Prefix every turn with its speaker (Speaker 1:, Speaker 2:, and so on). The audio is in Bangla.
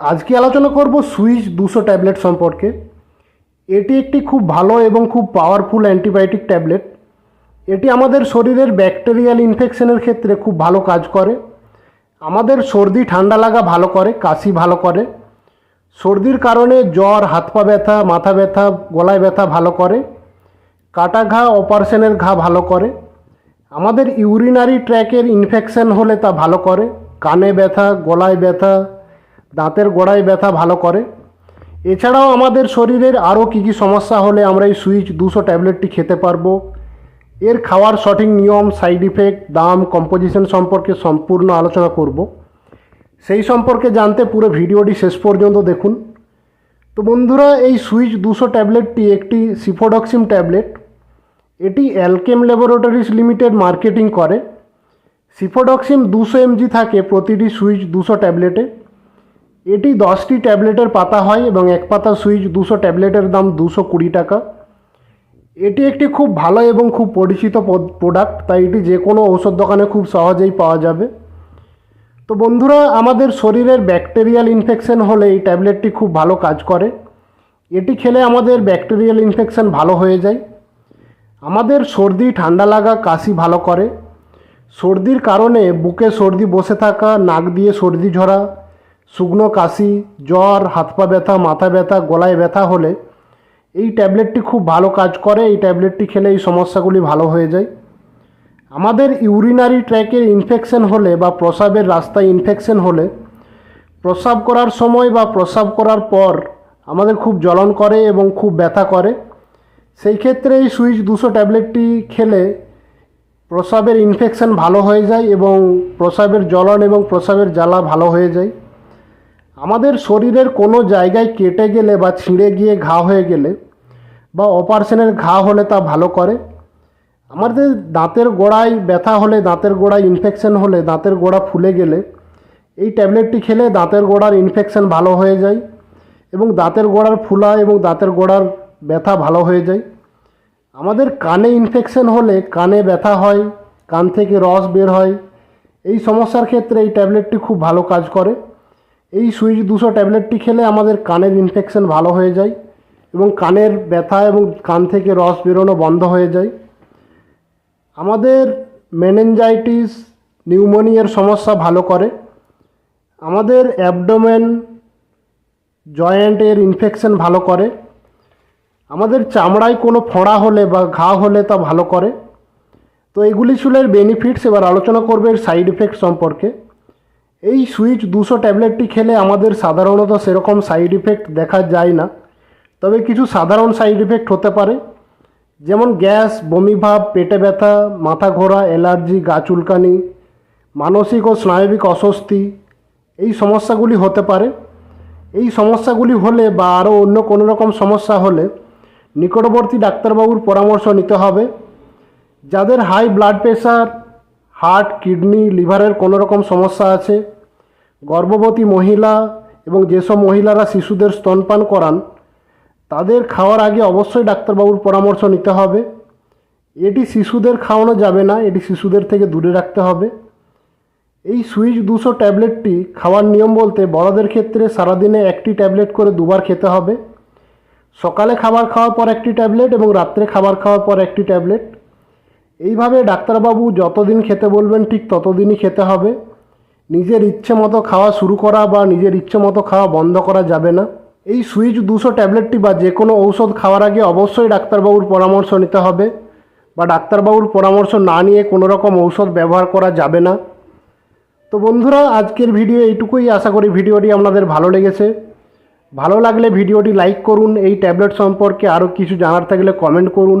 Speaker 1: আজকে আলোচনা করব সুইচ দুশো ট্যাবলেট সম্পর্কে। এটি একটি খুব ভালো এবং খুব পাওয়ারফুল অ্যান্টিবায়োটিক ট্যাবলেট এটি আমাদের শরীরের ব্যাকটেরিয়াল ইনফেকশনের ক্ষেত্রে খুব ভালো কাজ করে। আমাদের সর্দি ঠান্ডা লাগা ভালো করে, কাশি ভালো করে। সর্দির কারণে জ্বর, হাত পা ব্যথা, মাথা ব্যথা, গলায় ব্যথা ভালো করে। কাটা ঘা অপারেশনের ঘা ভালো করে। আমাদের ইউরিনারি ট্র্যাকের ইনফেকশন হলে তা ভালো করে। কানে ব্যথা, গলায় ব্যথা দাঁতের গোড়ায় ব্যথা ভালো করে। এছাড়াও আমাদের শরীরের আরও কী কী সমস্যা হলে আমরা এই সুইচ দুশো ট্যাবলেটটি খেতে পারব। এর খাওয়ার সঠিক নিয়ম, সাইড ইফেক্ট, দাম, কম্পোজিশন সম্পর্কে সম্পূর্ণ আলোচনা করব। সেই সম্পর্কে জানতে পুরো ভিডিওটি শেষ পর্যন্ত দেখুন। তো বন্ধুরা, এই সুইচ দুশো ট্যাবলেটটি একটি সিফোডক্সিম ট্যাবলেট। এটি অ্যালকেম ল্যাবরেটরিজ লিমিটেড মার্কেটিং করে। সিফোডক্সিম দুশো এমজি থাকে প্রতিটি সুইচ দুশো ট্যাবলেটে। এটি দশটি ট্যাবলেটের পাতা হয় এবং এক পাতা সুইচ দুশো ট্যাবলেটের দাম দুশো কুড়ি টাকা। এটি একটি খুব ভালো এবং খুব পরিচিত প্রোডাক্ট তাই এটি যে কোনো ঔষধ দোকানে খুব সহজেই পাওয়া যাবে। তো বন্ধুরা, আমাদের শরীরের ব্যাকটেরিয়াল ইনফেকশন হলে এই ট্যাবলেটটি খুব ভালো কাজ করে। এটি খেলে আমাদের ব্যাকটেরিয়াল ইনফেকশন ভালো হয়ে যায়। আমাদের সর্দি, ঠান্ডা লাগা, কাশি ভালো করে। সর্দির কারণে বুকে সর্দি বসে থাকা, নাক দিয়ে সর্দি ঝরা শুকনো কাশি, জ্বর, হাত পা ব্যথা, মাথা ব্যথা, গলায় ব্যথা হলে এই ট্যাবলেটটি খুব ভালো কাজ করে। এই ট্যাবলেটটি খেলে এই সমস্যাগুলি ভালো হয়ে যায়। আমাদের ইউরিনারি ট্র্যাকের ইনফেকশন হলে বা প্রসাবের রাস্তায় ইনফেকশন হলে প্রসাব করার সময় বা প্রসাব করার পর আমাদের খুব জ্বলন করে এবং খুব ব্যথা করে। সেই ক্ষেত্রে এই সুইচ দুশো ট্যাবলেটটি খেলে প্রসাবের ইনফেকশন ভালো হয়ে যায় এবং প্রসাবের জ্বলন এবং প্রসাবের জ্বালা ভালো হয়ে যায়। আমাদের শরীরের কোনো জায়গায় কেটে গেলে বা ছিঁড়ে গিয়ে ঘা হয়ে গেলে বা অপারেশনের ঘা হলে তা ভালো করে। আমাদের দাঁতের গোড়ায় ব্যথা হলে, দাঁতের গোড়ায় ইনফেকশন হলে, দাঁতের গোড়া ফুলে গেলে এই ট্যাবলেটটি খেলে দাঁতের গোড়ার ইনফেকশন ভালো হয়ে যায় এবং দাঁতের গোড়ার ফুলা এবং দাঁতের গোড়ার ব্যথা ভালো হয়ে যায়। আমাদের কানে ইনফেকশন হলে কানে ব্যথা হয়, কান থেকে রস বের হয়। এই সমস্যার ক্ষেত্রে এই ট্যাবলেটটি খুব ভালো কাজ করে। এই সুইচ দুশো ট্যাবলেটটি খেলে আমাদের কানের ইনফেকশন ভালো হয়ে যায় এবং কানের ব্যথা এবং কান থেকে রস বেরোনো বন্ধ হয়ে যায়। আমাদের মেনেঞ্জাইটিস নিউমোনিয়ার সমস্যা ভালো করে। আমাদের অ্যাবডোমেন জয়েন্টের ইনফেকশন ভালো করে। আমাদের চামড়ায় কোনো ফোঁড়া হলে বা ঘা হলে তা ভালো করে। তো এগুলি ছিল এর বেনিফিটস এবার আলোচনা করবে এর সাইড এফেক্ট সম্পর্কে। এই সুইচ দুশো ট্যাবলেটটি খেলে আমাদের সাধারণত সেরকম সাইড ইফেক্ট দেখা যায় না। তবে কিছু সাধারণ সাইড ইফেক্ট হতে পারে। যেমন গ্যাস বমিভাব পেটে ব্যথা, মাথা ঘোরা, অ্যালার্জি, গা চুলকানি, মানসিক ও স্নায়বিক অস্বস্তি, এই সমস্যাগুলি হতে পারে। এই সমস্যাগুলি হলে বা আরও অন্য কোনো রকম সমস্যা হলে নিকটবর্তী ডাক্তারবাবুর পরামর্শ নিতে হবে। যাদের high blood pressure heart, kidney, লিভারের কোনো রকম সমস্যা আছে? গর্ভবতী মহিলা এবং যেসব মহিলারা শিশুদের স্তনপান করান, তাদের খাওয়ার আগে অবশ্যই ডাক্তারবাবুর পরামর্শ নিতে হবে। এটি শিশুদের খাওয়ানো যাবে না, এটি শিশুদের থেকে দূরে রাখতে হবে। এই সুইচ দুশো ট্যাবলেটটি খাওয়ার নিয়ম বলতে বড়দের ক্ষেত্রে সারাদিনে একটি ট্যাবলেট করে দুবার খেতে হবে। সকালে খাবার খাওয়ার পর একটি ট্যাবলেট এবং রাত্রে খাবার খাওয়ার পর একটি ট্যাবলেট। এইভাবে ডাক্তারবাবু যতদিন খেতে বলবেন ঠিক ততদিনই খেতে হবে। নিজের ইচ্ছে মতো খাওয়া শুরু করা বা নিজের ইচ্ছে মতো খাওয়া বন্ধ করা যাবে না। এই সুইচ দুশো ট্যাবলেটটি বা যে কোনো ঔষধ খাওয়ার আগে অবশ্যই ডাক্তারবাবুর পরামর্শ নিতে হবে বা ডাক্তারবাবুর পরামর্শ না নিয়ে কোনো রকম ঔষধ ব্যবহার করা যাবে না। তো বন্ধুরা, আজকের ভিডিও এইটুকুই। আশা করি ভিডিওটি আপনাদের ভালো লেগেছে। ভালো লাগলে ভিডিওটি লাইক করুন। এই ট্যাবলেট সম্পর্কে আরও কিছু জানার থাকলে কমেন্ট করুন।